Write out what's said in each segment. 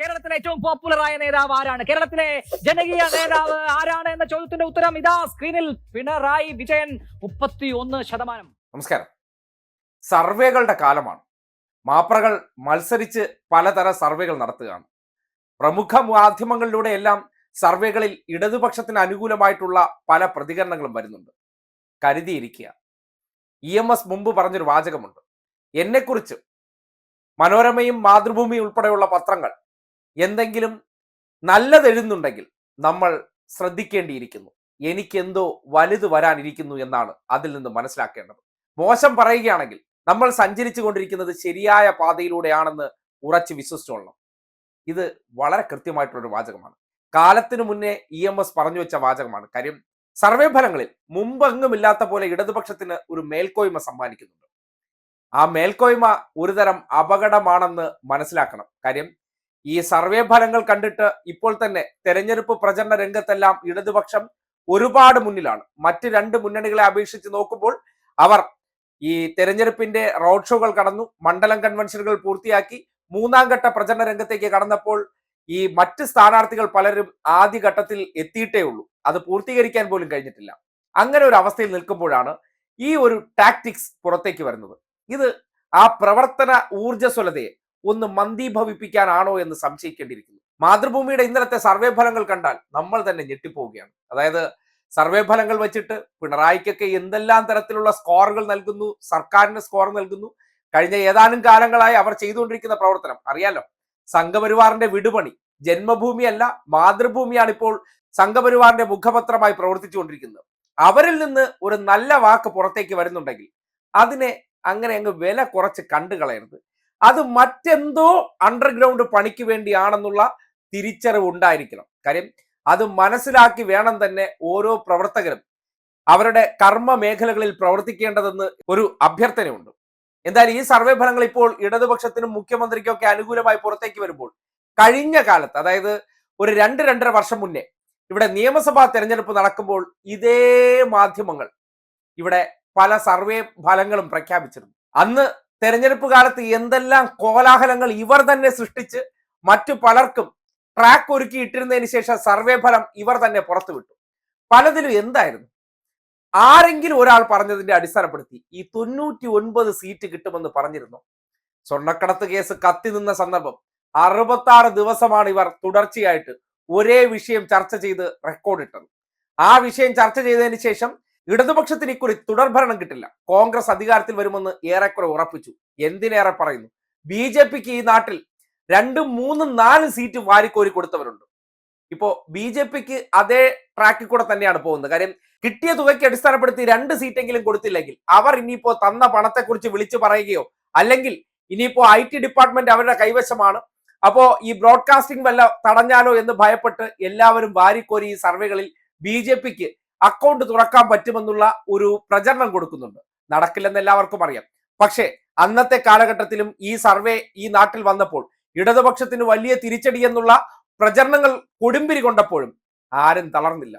കേരളത്തിലെ ഏറ്റവും പോപ്പുലറായ നേതാവ് ആരാണ്? കേരളത്തിലെ ജനകീയ നേതാവ് ആരാണ് എന്ന ചോദ്യത്തിന്റെ ഉത്തരം ഇതാ സ്ക്രീനിൽ പിണറായി വിജയൻ മുപ്പത്തി ഒന്ന് ശതമാനം. നമസ്കാരം. സർവേകളുടെ കാലമാണ്. മാപ്രകൾ മത്സരിച്ച് പലതര സർവേകൾ നടത്തുകയാണ്. പ്രമുഖ മാധ്യമങ്ങളിലൂടെ എല്ലാം സർവേകളിൽ ഇടതുപക്ഷത്തിന് അനുകൂലമായിട്ടുള്ള പല പ്രതികരണങ്ങളും വരുന്നുണ്ട്. കരുതിയിരിക്കുക. ഇ എം എസ് മുമ്പ് പറഞ്ഞൊരു വാചകമുണ്ട്. എന്നെക്കുറിച്ച് മനോരമയും മാതൃഭൂമിയും ഉൾപ്പെടെയുള്ള പത്രങ്ങൾ എന്തെങ്കിലും നല്ലത് എഴുതുന്നുണ്ടെങ്കിൽ നമ്മൾ ശ്രദ്ധിക്കേണ്ടിയിരിക്കുന്നു. എനിക്കെന്തോ വലുത് വരാനിരിക്കുന്നു എന്നാണ് അതിൽ നിന്ന് മനസ്സിലാക്കേണ്ടത്. മോശം പറയുകയാണെങ്കിൽ നമ്മൾ സഞ്ചരിച്ചു കൊണ്ടിരിക്കുന്നത് ശരിയായ പാതയിലൂടെയാണെന്ന് ഉറച്ച് വിശ്വസിച്ചോളണം. ഇത് വളരെ കൃത്യമായിട്ടുള്ളൊരു വാചകമാണ്. കാലത്തിനു മുന്നേ ഇ എം എസ് പറഞ്ഞു വെച്ച വാചകമാണ്. കാര്യം സർവേ ഫലങ്ങളിൽ മുമ്പെങ്ങുമില്ലാത്ത പോലെ ഇടതുപക്ഷത്തിന് ഒരു മേൽക്കോയ്മ സമ്മാനിക്കുന്നുണ്ട്. ആ മേൽക്കോയ്മ ഒരുതരം അപകടമാണെന്ന് മനസ്സിലാക്കണം. കാര്യം ഈ സർവേ ഫലങ്ങൾ കണ്ടിട്ട് ഇപ്പോൾ തന്നെ തെരഞ്ഞെടുപ്പ് പ്രചരണ രംഗത്തെല്ലാം ഇടതുപക്ഷം ഒരുപാട് മുന്നിലാണ്. മറ്റ് രണ്ട് മുന്നണികളെ അപേക്ഷിച്ച് നോക്കുമ്പോൾ അവർ ഈ തെരഞ്ഞെടുപ്പിന്റെ റോഡ് ഷോകൾ കടന്നു മണ്ഡലം കൺവെൻഷനുകൾ പൂർത്തിയാക്കി മൂന്നാം ഘട്ട പ്രചരണ രംഗത്തേക്ക് കടന്നപ്പോൾ ഈ മറ്റ് സ്ഥാനാർത്ഥികൾ പലരും ആദ്യഘട്ടത്തിൽ എത്തിയിട്ടേ ഉള്ളൂ. അത് പൂർത്തീകരിക്കാൻ പോലും കഴിഞ്ഞിട്ടില്ല. അങ്ങനെ ഒരു അവസ്ഥയിൽ നിൽക്കുമ്പോഴാണ് ഈ ഒരു ടാക്ടിക്സ് പുറത്തേക്ക് വരുന്നത്. ഇത് ആ പ്രവർത്തന ഊർജസ്വലതയെ ഒന്ന് മന്ദീഭവിപ്പിക്കാനാണോ എന്ന് സംശയിക്കേണ്ടിയിരിക്കുന്നു. മാതൃഭൂമിയുടെ ഇന്നലത്തെ സർവേ ഫലങ്ങൾ കണ്ടാൽ നമ്മൾ തന്നെ ഞെട്ടിപ്പോവുകയാണ്. അതായത് സർവേ ഫലങ്ങൾ വെച്ചിട്ട് പിണറായിക്കൊക്കെ എന്തെല്ലാം തരത്തിലുള്ള സ്കോറുകൾ നൽകുന്നു സർക്കാരിന് സ്കോർ നൽകുന്നു കഴിഞ്ഞ ഏതാനും കാലങ്ങളായി അവർ ചെയ്തുകൊണ്ടിരിക്കുന്ന പ്രവർത്തനം. അറിയാലോ സംഘപരിവാറിന്റെ വിടുപണി ജന്മഭൂമിയല്ല മാതൃഭൂമിയാണ് ഇപ്പോൾ സംഘപരിവാറിന്റെ മുഖപത്രമായി പ്രവർത്തിച്ചുകൊണ്ടിരിക്കുന്നത്. അവരിൽ നിന്ന് ഒരു നല്ല വാക്ക് പുറത്തേക്ക് വരുന്നുണ്ടെങ്കിൽ അതിനെ അങ്ങനെ അങ്ങ് വില കുറച്ച് കണ്ടു കളയരുത് അത് മറ്റെന്തോ അണ്ടർഗ്രൗണ്ട് പണിക്ക് വേണ്ടിയാണെന്നുള്ള തിരിച്ചറിവ് ഉണ്ടായിരിക്കണം. കാര്യം അത് മനസ്സിലാക്കി വേണം തന്നെ ഓരോ പ്രവർത്തകരും അവരുടെ കർമ്മ മേഖലകളിൽ പ്രവർത്തിക്കേണ്ടതെന്ന് ഒരു അഭ്യർത്ഥനയുണ്ട്. എന്തായാലും ഈ സർവേ ഫലങ്ങൾ ഇപ്പോൾ ഇടതുപക്ഷത്തിനും മുഖ്യമന്ത്രിക്കും ഒക്കെ അനുകൂലമായി പുറത്തേക്ക് വരുമ്പോൾ കഴിഞ്ഞ കാലത്ത് അതായത് ഒരു രണ്ട് രണ്ടര വർഷം മുന്നേ ഇവിടെ നിയമസഭാ തെരഞ്ഞെടുപ്പ് നടക്കുമ്പോൾ ഇതേ മാധ്യമങ്ങൾ ഇവിടെ പല സർവേ ഫലങ്ങളും പ്രഖ്യാപിച്ചിരുന്നു. അന്ന് തെരഞ്ഞെടുപ്പ് കാലത്ത് എന്തെല്ലാം കോലാഹലങ്ങൾ ഇവർ തന്നെ സൃഷ്ടിച്ച് മറ്റു പലർക്കും ട്രാക്ക് ഒരുക്കി ഇട്ടിരുന്നതിന് ശേഷം സർവേ ഫലം ഇവർ തന്നെ പുറത്തുവിട്ടു. പലതിലും എന്തായിരുന്നു? ആരെങ്കിലും ഒരാൾ പറഞ്ഞതിന്റെ അടിസ്ഥാനപ്പെടുത്തി ഈ തൊണ്ണൂറ്റി ഒൻപത് സീറ്റ് കിട്ടുമെന്ന് പറഞ്ഞിരുന്നു. സ്വർണക്കടത്ത് കേസ് കത്തി നിന്ന സന്ദർഭം അറുപത്തി ആറ് ദിവസമാണ് ഇവർ തുടർച്ചയായിട്ട് ഒരേ വിഷയം ചർച്ച ചെയ്ത് റെക്കോർഡ് ഇട്ടത്. ആ വിഷയം ചർച്ച ചെയ്തതിന് ശേഷം ഇടതുപക്ഷത്തിന് ഇക്കുറി തുടർഭരണം കിട്ടില്ല. കോൺഗ്രസ് അധികാരത്തിൽ വരുമെന്ന് ഏറെക്കുറെ ഉറപ്പിച്ചു. എന്തിനേറെ പറയുന്നു? ബി ജെ പിക്ക് ഈ നാട്ടിൽ രണ്ട് മൂന്ന് നാല് സീറ്റ് വാരിക്കോരി കൊടുത്തവരുണ്ട്. ഇപ്പോ ബി ജെ പിക്ക് അതേ ട്രാക്കിൽ കൂടെ തന്നെയാണ് പോകുന്നത്. കാര്യം കിട്ടിയ തുകയ്ക്ക് അടിസ്ഥാനപ്പെടുത്തി രണ്ട് സീറ്റെങ്കിലും കൊടുത്തില്ലെങ്കിൽ അവർ ഇനിയിപ്പോ തന്ന പണത്തെക്കുറിച്ച് വിളിച്ചു പറയുകയോ അല്ലെങ്കിൽ ഇനിയിപ്പോ ഐ ടി ഡിപ്പാർട്ട്മെന്റ് അവരുടെ കൈവശമാണ്. അപ്പോ ഈ ബ്രോഡ്കാസ്റ്റിംഗ് വല്ല തടഞ്ഞാലോ എന്ന് ഭയപ്പെട്ട് എല്ലാവരും വാരിക്കോരി ഈ സർവേകളിൽ ബി ജെ പിക്ക് അക്കൗണ്ട് തുറക്കാൻ പറ്റുമെന്നുള്ള ഒരു പ്രചരണം കൊടുക്കുന്നുണ്ട്. നടക്കില്ലെന്ന് എല്ലാവർക്കും അറിയാം. പക്ഷേ അന്നത്തെ കാലഘട്ടത്തിലും ഈ സർവേ ഈ നാട്ടിൽ വന്നപ്പോൾ ഇടതുപക്ഷത്തിന് വലിയ തിരിച്ചടി എന്നുള്ള പ്രചരണങ്ങൾ കൊടുമ്പിരി കൊണ്ടപ്പോഴും ആരും തളർന്നില്ല.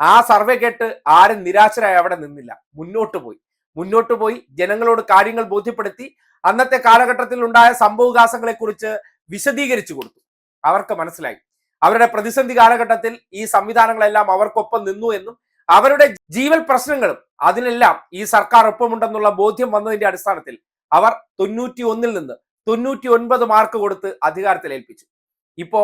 ആ സർവേ കേട്ട് ആരും നിരാശരായി അവിടെ നിന്നില്ല. മുന്നോട്ട് പോയി. മുന്നോട്ട് പോയി ജനങ്ങളോട് കാര്യങ്ങൾ ബോധ്യപ്പെടുത്തി അന്നത്തെ കാലഘട്ടത്തിൽ ഉണ്ടായ സംഭവവികാസങ്ങളെ കുറിച്ച് വിശദീകരിച്ചു കൊടുത്തു. അവർക്ക് മനസ്സിലായി. അവരുടെ പ്രതിസന്ധി കാലഘട്ടത്തിൽ ഈ സംവിധാനങ്ങളെല്ലാം അവർക്കൊപ്പം നിന്നു എന്നും അവരുടെ ജീവൽ പ്രശ്നങ്ങളും അതിനെല്ലാം ഈ സർക്കാർ ഒപ്പമുണ്ടെന്നുള്ള ബോധ്യം വന്നതിന്റെ അടിസ്ഥാനത്തിൽ അവർ തൊണ്ണൂറ്റി ഒന്നിൽ നിന്ന് തൊണ്ണൂറ്റി ഒൻപത് മാർക്ക് കൊടുത്ത് അധികാരത്തിൽ ഏൽപ്പിച്ചു. ഇപ്പോ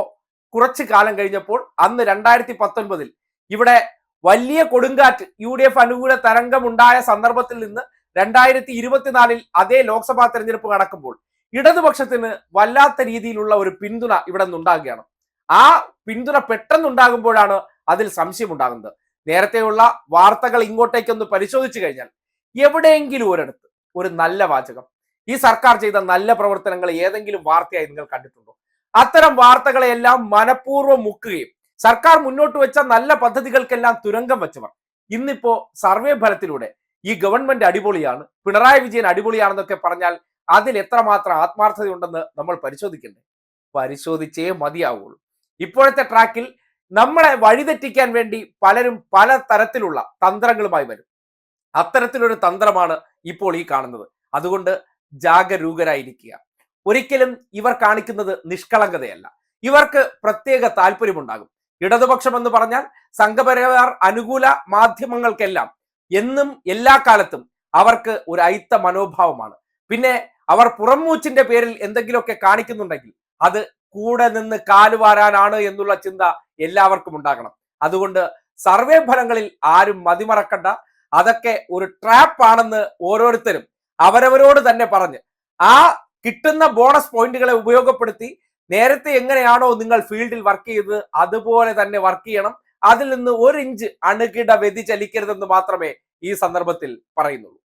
കുറച്ച് കാലം കഴിഞ്ഞപ്പോൾ അന്ന് രണ്ടായിരത്തി പത്തൊൻപതിൽ ഇവിടെ വലിയ കൊടുങ്കാറ്റ് യു ഡി എഫ് അനുകൂല തരംഗമുണ്ടായ സന്ദർഭത്തിൽ നിന്ന് രണ്ടായിരത്തി ഇരുപത്തിനാലിൽ അതേ ലോക്സഭാ തെരഞ്ഞെടുപ്പ് നടക്കുമ്പോൾ ഇടതുപക്ഷത്തിന് വല്ലാത്ത രീതിയിലുള്ള ഒരു പിന്തുണ ഇവിടെ നിന്നുണ്ടാകുകയാണ്. ആ പിന്തുണ പെട്ടെന്നുണ്ടാകുമ്പോഴാണ് അതിൽ സംശയമുണ്ടാകുന്നത്. നേരത്തെയുള്ള വാർത്തകൾ ഇങ്ങോട്ടേക്കൊന്ന് പരിശോധിച്ചു കഴിഞ്ഞാൽ എവിടെയെങ്കിലും ഒരിടത്ത് ഒരു നല്ല വാചകം ഈ സർക്കാർ ചെയ്ത നല്ല പ്രവർത്തനങ്ങൾ ഏതെങ്കിലും വാർത്തയായി നിങ്ങൾ കണ്ടിട്ടുണ്ടോ? അത്തരം വാർത്തകളെല്ലാം മനഃപൂർവം മുക്കുകയും സർക്കാർ മുന്നോട്ട് വെച്ച നല്ല പദ്ധതികൾക്കെല്ലാം തുരങ്കം വെച്ചവർ. ഇന്നിപ്പോ സർവേ ഫലത്തിലൂടെ ഈ ഗവൺമെന്റ് അടിപൊളിയാണ് പിണറായി വിജയൻ അടിപൊളിയാണെന്നൊക്കെ പറഞ്ഞാൽ അതിൽ എത്രമാത്രം ആത്മാർത്ഥതയുണ്ടെന്ന് നമ്മൾ പരിശോധിക്കണ്ടേ? പരിശോധിച്ചേ മതിയാവുള്ളൂ. ഇപ്പോഴത്തെ ട്രാക്കിൽ നമ്മളെ വഴിതെറ്റിക്കാൻ വേണ്ടി പലരും പല തരത്തിലുള്ള തന്ത്രങ്ങളുമായി വരും. അത്തരത്തിലൊരു തന്ത്രമാണ് ഇപ്പോൾ ഈ കാണുന്നത്. അതുകൊണ്ട് ജാഗരൂകരായിരിക്കുക. ഒരിക്കലും ഇവർ കാണിക്കുന്നത് നിഷ്കളങ്കതയല്ല. ഇവർക്ക് പ്രത്യേക താല്പര്യമുണ്ടാകും. ഇടതുപക്ഷം എന്ന് പറഞ്ഞാൽ സംഘപരിവാർ അനുകൂല മാധ്യമങ്ങൾക്കെല്ലാം എന്നും എല്ലാ കാലത്തും അവർക്ക് ഒരു അയിത്ത മനോഭാവമാണ്. പിന്നെ അവർ പുറംമൂച്ചിന്റെ പേരിൽ എന്തെങ്കിലുമൊക്കെ കാണിക്കുന്നുണ്ടെങ്കിൽ അത് കൂടെ നിന്ന് കാലുവാരാനാണ് എന്നുള്ള ചിന്ത എല്ലാവർക്കും ഉണ്ടാകണം. അതുകൊണ്ട് സർവേ ഫലങ്ങളിൽ ആരും മതിമറക്കണ്ട. അതൊക്കെ ഒരു ട്രാപ്പ് ആണെന്ന് ഓരോരുത്തരും അവരവരോട് തന്നെ പറഞ്ഞ് ആ കിട്ടുന്ന ബോണസ് പോയിന്റുകളെ ഉപയോഗപ്പെടുത്തി നേരത്തെ എങ്ങനെയാണോ നിങ്ങൾ ഫീൽഡിൽ വർക്ക് ചെയ്തത് അതുപോലെ തന്നെ വർക്ക് ചെയ്യണം. അതിൽ നിന്ന് ഒരു ഇഞ്ച് അണുകിട വ്യതിചലിക്കരുതെന്ന് മാത്രമേ ഈ സന്ദർഭത്തിൽ പറയുന്നുള്ളൂ.